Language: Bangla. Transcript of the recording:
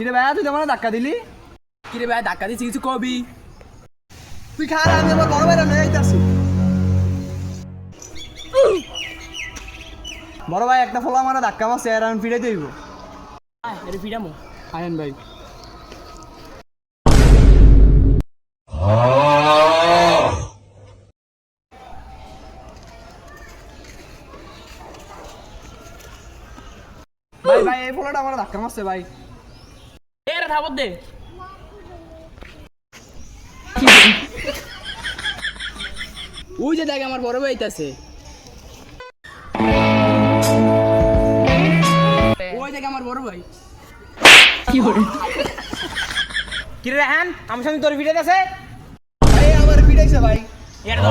কিরে ভাই তুই তোমার ধাক্কা দিলি? কিরে ভাই ধাক্কা দিচ্ছি কিছু কবি। তুই খা আমি আমার বড় ভাইরা লয়ে আইতাছি। বড় ভাই একটা ফলা আমার ধাক্কা মারছে আর আমি ফিরে দেব। এটা ফিরামো। আয়ন ভাই। ভাই ভাই এই ফলাটা আমার ধাক্কা মারছে ভাই। রে দে। ওই যে দেখ আমার বড় ভাই আছে ওই দেখ আমার বড় ভাই। কিরে রেহান আমার সঙ্গে তোর ভিডিও আছে? আমার ভিডিও আছে ভাই। এটা।